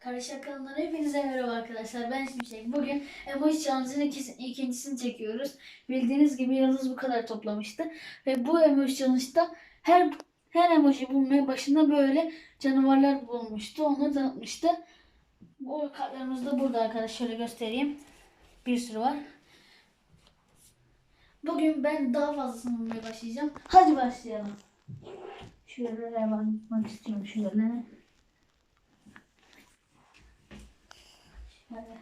Karışık kanalına hepinize merhaba arkadaşlar. Ben Şimşek. Bugün emoji challenge'ın ikincisini çekiyoruz. Bildiğiniz gibi Yıldız bu kadar toplamıştı. Ve bu emoji challenge'da her her emoji bulmaya başında böyle canavarlar bulmuştu. Onu tanıtmıştı. Bu kartlarımız da burada arkadaşlar. Şöyle göstereyim. Bir sürü var. Bugün ben daha fazlasını bulmaya başlayacağım. Hadi başlayalım. Şöyle hemen gitmek istiyorum şöyle. Şöyle.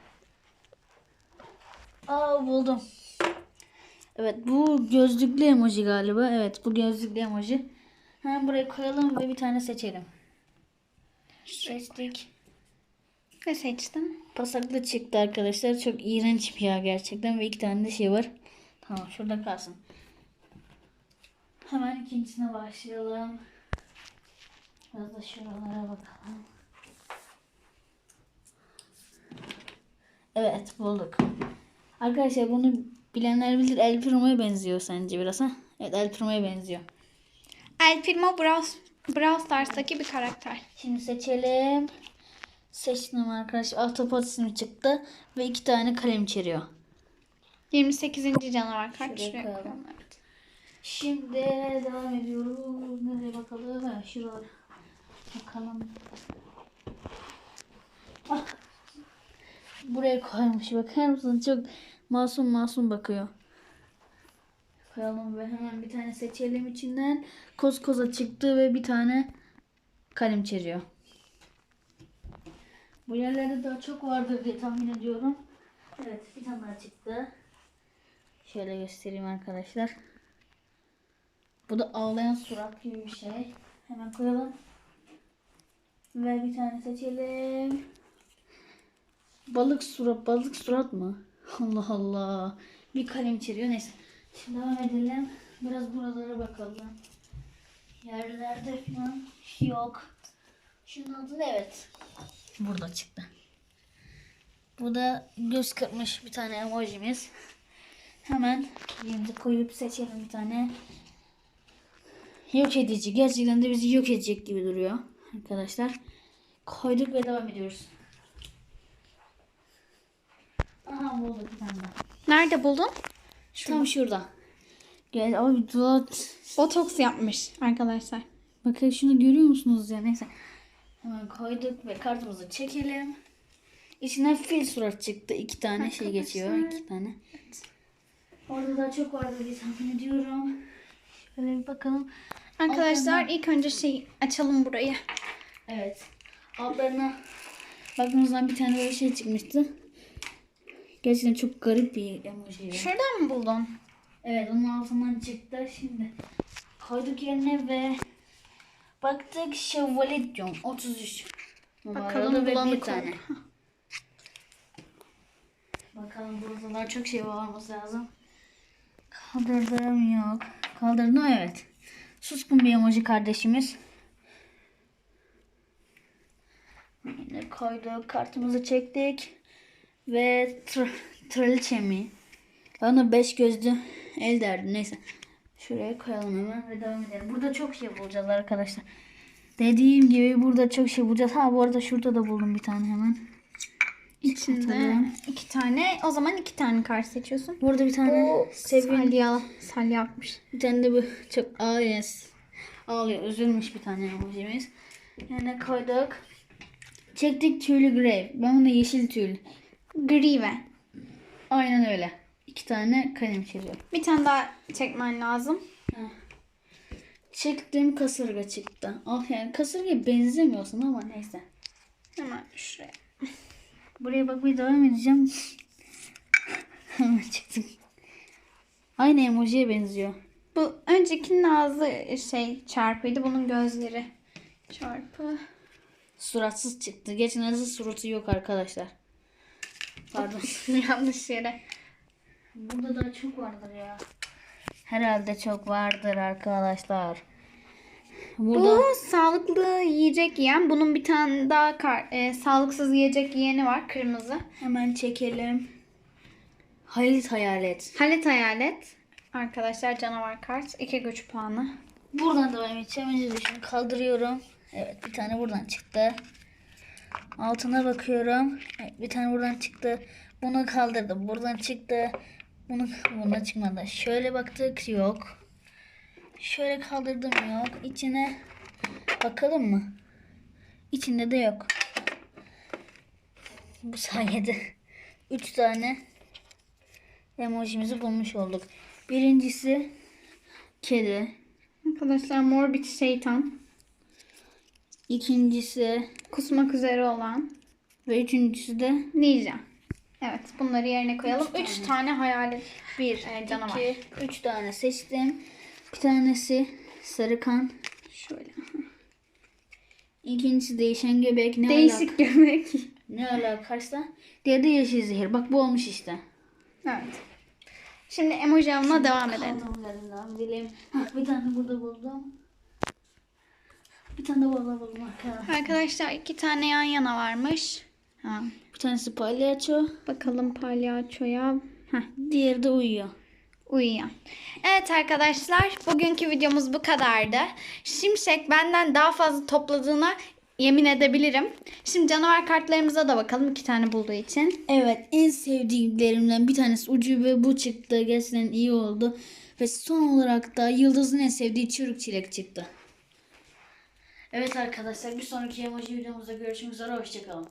Aa buldum. Evet bu gözlüklü emoji galiba. Evet bu gözlüklü emoji. Hemen buraya koyalım ve bir tane seçelim. Seçtik. Ne seçtin? Pasaklı çıktı arkadaşlar. Çok iğrenç bir ya gerçekten ve iki tane de şey var. Tamam şurada kalsın. Hemen ikincisine başlayalım. Biraz da şuralara bakalım. Evet bulduk. Arkadaşlar bunu bilenler bilir. El Primo'ya benziyor sence biraz ha? Evet El Primo'ya benziyor. El Primo Brawl, Brawl Stars'taki bir karakter. Şimdi seçelim. Seçtim arkadaşlar. Autopot ismi çıktı. Ve iki tane kalem içeriyor. 28. canavar. Şuraya koyalım. Evet. Şimdi devam ediyoruz. Nereye bakalım? Ha, şuralara. Bakalım. Buraya koymuş. Bakar mısın? Çok masum masum bakıyor. Koyalım ve hemen bir tane seçelim içinden. Koskoza çıktı ve bir tane kalem çeriyor. Bu yerlerde daha çok vardır diye tahmin ediyorum. Evet bir tane daha çıktı. Şöyle göstereyim arkadaşlar. Bu da ağlayan surat gibi bir şey. Hemen koyalım. Ve bir tane seçelim. Balık surat, balık surat mı? Allah Allah. Bir kalem içeriyor. Neyse. Şimdi devam edelim. Biraz buralara bakalım. Yerlerde falan yok. Şunun adı ne? Evet. Burada çıktı. Bu da göz kırpmış bir tane emojimiz. Hemen yerimize koyup seçelim bir tane. Yok edici. Gerçekten de bizi yok edecek gibi duruyor. Arkadaşlar. Koyduk ve devam ediyoruz. Aha bulduk bir tane daha. Nerede buldun? Tam şurada. Gel abi dua- Botoks yapmış arkadaşlar. Bakın şunu görüyor musunuz ya? Neyse. Hemen koyduk ve kartımızı çekelim. İçinden fil surat çıktı. İki tane şey geçiyor. Arkadaşlar. iki tane. Orada daha çok vardı diye tahmin ediyorum. Şöyle bir bakalım. Arkadaşlar ilk önce şey açalım burayı. Evet. Altlarına baktığımızda bir tane böyle şey çıkmıştı. Gerçekten çok garip bir emoji. Şuradan mı buldun? Evet onun altından çıktı. Şimdi koyduk yerine ve baktık Chevrolet diyorum. 33 Bakalım numaralı ve bir tane. Bakalım burada daha çok şey olması lazım. Kaldırdım yok. Kaldırdım evet. Suskun bir emoji kardeşimiz. Yine koyduk. Kartımızı çektik. Ve tr traliçe mi? Ben ona beş gözlü el derdim. Neyse. Şuraya koyalım hemen ve devam edelim. Burada çok şey bulacağız arkadaşlar. Dediğim gibi burada çok şey bulacağız. Ha bu arada şurada da buldum bir tane hemen. İçinde Bakalım. iki tane. O zaman iki tane kart seçiyorsun. Burada bir tane sevin Salya, salya yapmış. Bir tane de bu çok ağlıyor. Ağlıyor. Üzülmüş bir tane emojimiz. Yani koyduk. Çektik tüylü grey. Ben ona yeşil tül. Grive. Aynen öyle. İki tane kalem çiziyor. Bir tane daha çekmen lazım. Çektim kasırga çıktı. Ah yani kasırgaya benzemiyorsun ama neyse. Hemen şuraya. Buraya bakmaya devam edeceğim. Hemen çıktım. Aynı emojiye benziyor. Bu öncekinin ağzı şey çarpıydı. Bunun gözleri çarpı. Suratsız çıktı. Geçen suratı yok arkadaşlar. Pardon. Yanlış yere. Burada da çok vardır ya. Herhalde çok vardır arkadaşlar. Burada Bu sağlıklı yiyecek yiyen. Bunun bir tane daha kar, e, sağlıksız yiyecek yiyeni var. Kırmızı. hemen çekelim. Halit Hayalet. Halet hayalet. Arkadaşlar canavar kart. 2 güç puanı. Buradan devam edeceğim. Önce de şunu kaldırıyorum. Evet bir tane buradan çıktı. Altına bakıyorum. Evet, Bir tane buradan çıktı. Bunu kaldırdım. Buradan çıktı. Bunu buna çıkmadı. Şöyle baktık yok. Şöyle kaldırdım yok. İçine bakalım mı? İçinde de yok. Bu sayede 3 tane emojimizi bulmuş olduk. Birincisi kedi. Arkadaşlar mor bir şeytan. İkincisi Kusmak üzere olan ve üçüncüsü de ninja. Evet bunları yerine koyalım. Üç tane hayalet. bir, Ee, canavar. iki, üç tane seçtim. Bir tanesi sarı kan. Şöyle. İkincisi değişen göbek. Ne? Değişik göbek. Ne alakaysa. Diğeri de yeşil zehir. Bak bu olmuş işte. evet. Şimdi emoji avına devam edelim. Bileyim. Hah, bir tane burada buldum. Bir tane de buldum arkadaşlar. Arkadaşlar iki tane yan yana varmış. Ha. Bir tanesi palyaço. Bakalım palyaçoya. Heh, Diğeri de uyuyor. uyuyan. Evet arkadaşlar bugünkü videomuz bu kadardı. Şimşek benden daha fazla topladığına yemin edebilirim. Şimdi canavar kartlarımıza da bakalım iki tane bulduğu için. Evet en sevdiklerimden bir tanesi ucube bu çıktı. Gerçekten iyi oldu. Ve son olarak da Yıldız'ın en sevdiği çürük çilek çıktı. Evet arkadaşlar bir sonraki emoji videomuzda görüşmek üzere. Hoşçakalın.